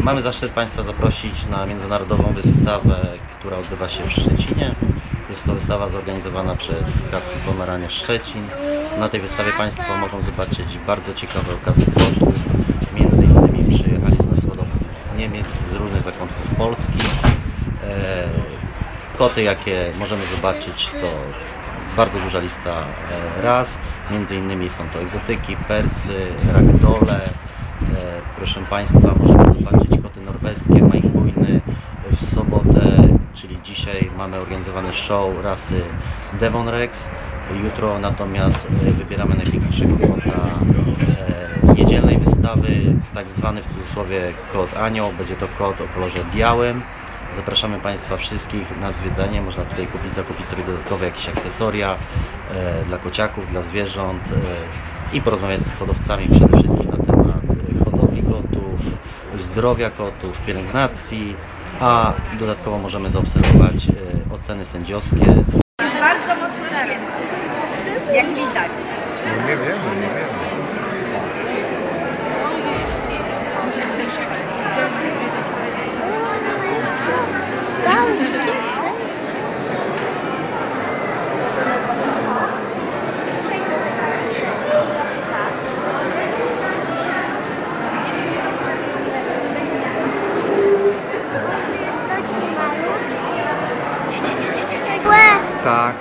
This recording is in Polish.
mamy zaszczyt Państwa zaprosić na międzynarodową wystawę, która odbywa się w Szczecinie. Jest to wystawa zorganizowana przez Kat Pomerania Szczecin. Na tej wystawie Państwo mogą zobaczyć bardzo ciekawe okazy kotów. Między innymi przyjechali do nas hodowcy z Niemiec, z różnych zakątków Polski. E, Koty, jakie możemy zobaczyć, to bardzo duża lista e, ras. Między innymi są to egzotyki, persy, ragdole. Proszę Państwa, możemy zobaczyć koty norweskie, majkuiny. W sobotę, czyli dzisiaj mamy organizowany show rasy Devon Rex. Jutro natomiast e, wybieramy najpiękniejszego kota e, niedzielnej wystawy, tak zwany w cudzysłowie kot anioł. Będzie to kot o kolorze białym. Zapraszamy Państwa wszystkich na zwiedzanie. Można tutaj kupić, zakupić sobie dodatkowe jakieś akcesoria e, dla kociaków, dla zwierząt i porozmawiać z hodowcami przede wszystkim na temat e, hodowli kotów, zdrowia kotów, pielęgnacji, a dodatkowo możemy zaobserwować e, oceny sędziowskie. Jest bardzo mocny teren. Jak widać. No nie wiemy, nie wiemy. Musimy wyszukać. Tá.